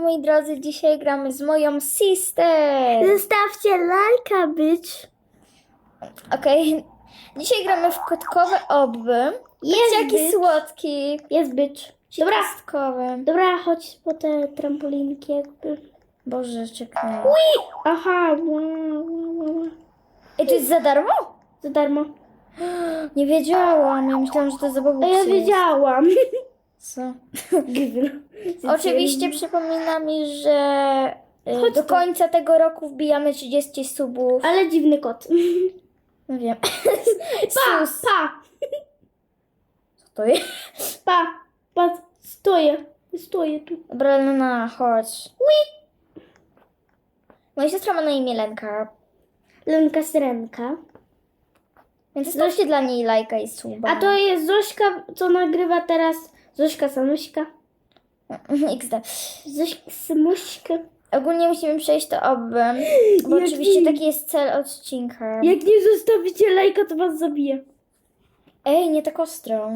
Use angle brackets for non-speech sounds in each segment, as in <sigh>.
Moi drodzy, dzisiaj gramy z moją sister. Zostawcie lajka, bitch. Okej. Dzisiaj gramy w kotkowe obby. Jest jaki słodki. Jest bitch. Dobra, Kostkowy. dobra, chodź po te trampolinki jakby. Boże, czekaj. Aha, wow, wow, wow. wow. Ej, to jest za darmo? Za darmo. <gasps> Nie wiedziałam. Ja myślałam, że to za A ja wiedziałam. <laughs> Co? <laughs> Oczywiście przypomina mi, że y, Chodź do tu. końca tego roku wbijamy 30 subów. Ale dziwny kot. No wiem. <laughs> Pa, Sus. pa, Co to jest? pa, pa, stoję. Stoję tu. Dobra, Lena, chodź. Moja siostra ma na imię Lenka, Lenka Syrenka. więc zostawcie dla niej lajka i suba. A to jest Zośka, co nagrywa teraz. Zośka Samuśka. <laughs> XD. Zośka Samuśka. Ogólnie musimy przejść to obbem, bo <gasps> Jak oczywiście nie- taki jest cel odcinka. Jak nie zostawicie lajka, to was zabiję. Ej, nie tak ostro.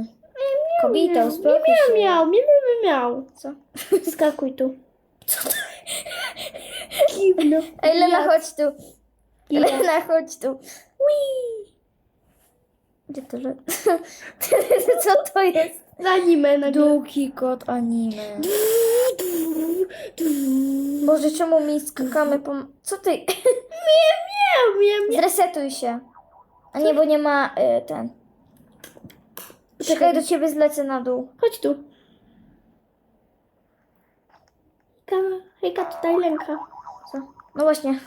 Kobito, uspokój się. miał, miał, miał, miał. Co? Skakuj tu. Dziwno. <laughs> Ej, Lena, chodź tu. Lena, chodź tu. Whee! Gdzie to le... <laughs> Co to jest? Anime na Długi kot anime. Boże, czemu mi skakamy po... Co ty? Miał, miał, miał. Zresetuj się. A nie, bo nie ma y, ten. Czekaj, do ciebie zlecę na dół. Chodź tu. Hejka, hejka, tutaj Lenka. Co? No właśnie.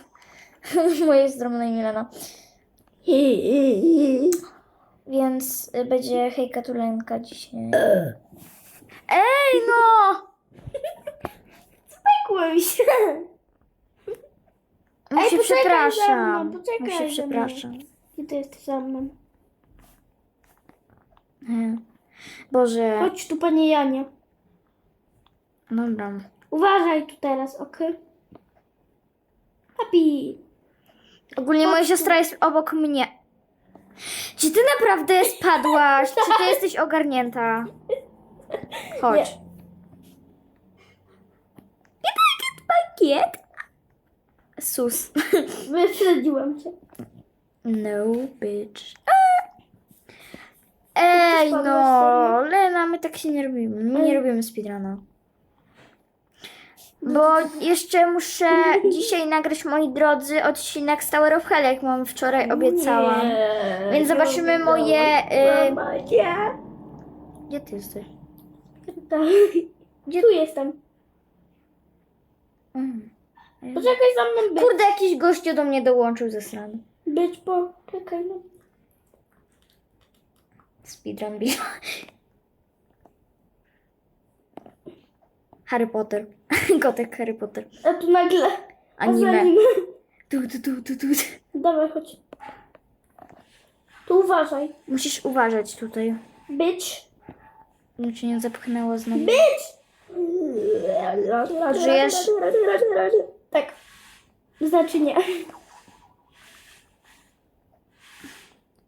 <laughs> Moje jest drobne imię Lena. <laughs> Więc y, będzie hejka tulenka dzisiaj. <clears throat> Ej no! Pekłem się. Mu Ej, się poczekaj ze przepraszam. mną, poczekaj Mu się mną. przepraszam. I ty jesteś za mną. Nie. Boże. Chodź tu, panie Janie. Dobra. Uważaj tu teraz, okej? Happy. Ogólnie moja siostra jest obok mnie. Czy ty naprawdę spadłaś? Czy ty <laughs> jesteś ogarnięta? Chodź. Pakiet. Sus. <laughs> Wyprzedziłam cię. No, bitch. Ej, no? Lena, my tak się nie robimy. My nie robimy speedruna. Bo jeszcze muszę dzisiaj nagrać, moi drodzy, odcinek z Tower of Hell, jak mam wczoraj obiecałam. Nie, Więc zobaczymy moje, y- Mama, nie. Gdzie ty jesteś? Tak. Gdzie tu jestem? Mm. Poczekaj za mną, być. Kurde, jakiś gościu do mnie dołączył ze strony. Być, poczekaj. No. Speedrun bill. Harry Potter. <laughs> Kotek Harry Potter. A tu nagle. Anime. Tu, tu, tu, tu, tu. Dawaj, chodź. Tu uważaj. Musisz uważać tutaj. Bitch. Żeby cię nie zapchnęło znowu. Bitch! Żyjesz? Tak. Znaczy nie.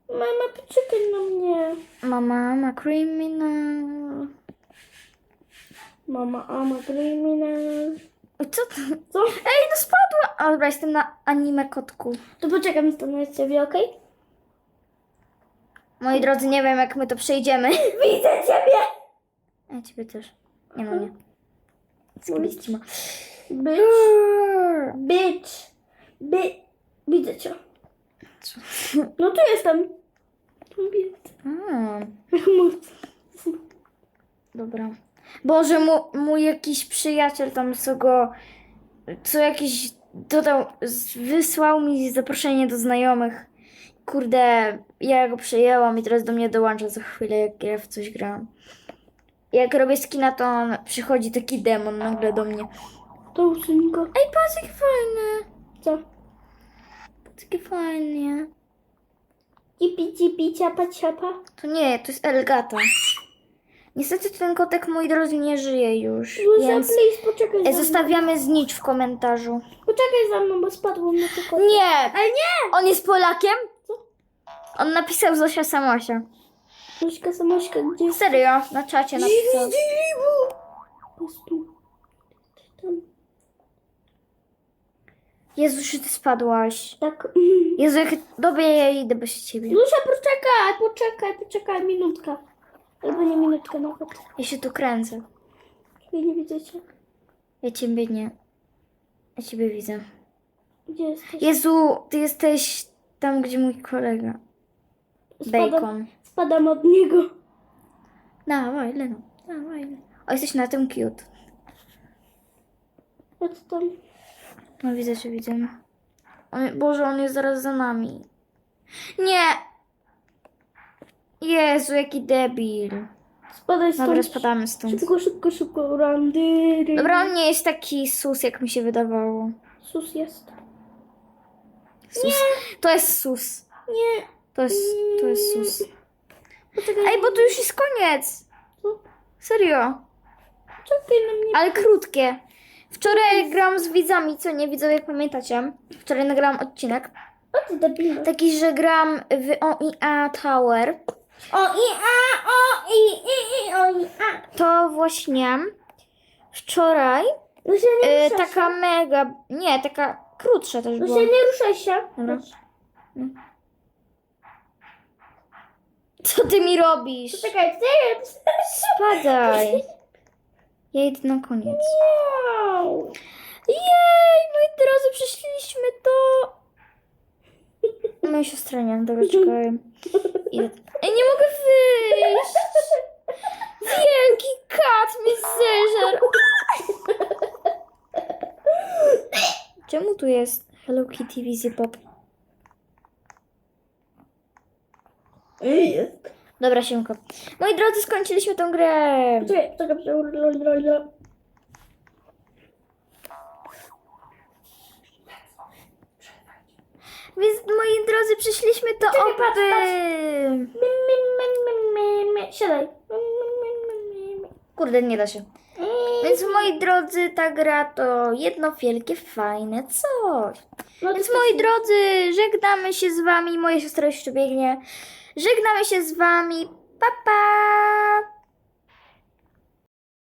Mama, poczekaj na mnie. Mama, ma criminal. Mama, ama kryminal. Oj, Co to? Co? Ej, no spadła! A, dobra, jestem na anime kotku. To poczekam stanę ciebie, okej? Moi drodzy, nie wiem jak my to przejdziemy. <laughs> Widzę ciebie! A ciebie też. Nie ma mnie. Skliścima. Bitch. Bitch. Bi... Widzę cię. Co? No tu jestem. Tu jest. <laughs> Dobra. Boże, mu, mój jakiś przyjaciel tam, co go, co jakiś dodał, wysłał mi zaproszenie do znajomych. Kurde, ja go przyjęłam i teraz do mnie dołącza za chwilę, jak ja w coś gram. Jak robię skina, to on, przychodzi taki demon nagle do mnie. To usuń go. Ej, patrz jaki fajny. Co? Patrz jaki fajnie. Cipi, cipi, ciapa, ciapa. To nie, to jest Elgata. Niestety ten kotek, mój drodzy, nie żyje już, Luzia, więc please, poczekaj za zostawiamy znicz w komentarzu. Poczekaj za mną, bo spadłem na tylko. Nie! Ale nie! On jest Polakiem? Co? On napisał Zosia Samosia. Muśka, samośka, gdzie jest? Serio, na czacie napisał. Tu. Tam. Jezu, czy ty spadłaś? Tak. Jezu, jak... Dobra, ja idę bez ciebie. Lusia, poczekaj, poczekaj, poczekaj, minutka. Albo nie minutka nawet. Ja się tu kręcę. Wy nie widzicie? Ja ciebie nie. Ja ciebie widzę. Gdzie jesteś? Jezu, ty jesteś tam, gdzie mój kolega. Spadam, Bacon. spadam od niego. Dawaj, Leno. Dawaj. Leno. O, jesteś na tym cute. A co tam? No widzę, że widzę. On, Boże, on jest zaraz za nami. Nie! Jezu, jaki debil. Spadaj stąd. Dobra, spadamy stąd. Szybko, szybko, szybko. Randy. Dobra, on nie jest taki sus, jak mi się wydawało. Sus jest. Sus. To jest sus. Nie. To jest, to jest sus. Poczekaj. Ej, bo to już jest koniec. Co? Serio. Czekaj na mnie. Ale krótkie. Wczoraj grałam z widzami, co nie widzowie, jak pamiętacie. Wczoraj nagrałam odcinek. O ty debilu. Taki, że gram w OIA Tower. O i a, o i i i, o i a. To właśnie wczoraj Lusia, nie y, ruszaj taka się. mega, nie, taka krótsza też była. Lusia, nie ruszaj się. Dobra. Co ty mi robisz? Poczekaj, ty. Spadaj. <laughs> Ja idę na koniec. Miau. Jej, moi drodzy, przeszliśmy to. Moja <laughs> siostra nie, dobra, czekaj. <laughs> Ej, nie mogę wyjść. Wielki kat mnie zeżarł. Czemu tu jest Hello Kitty Wizzy Pop? Jest. Dobra, siemko. Moi drodzy, skończyliśmy tą grę. Poczekaj, poczekaj, poczekaj. Więc, przeszliśmy to Czekaj, patrz, mi. Siadaj. Kurde, nie da się. Mm. Więc moi drodzy, ta gra to jedno wielkie, fajne coś. No Więc to moi drodzy, żegnamy się z wami. Moja siostra jeszcze biegnie. Żegnamy się z wami. Pa, pa!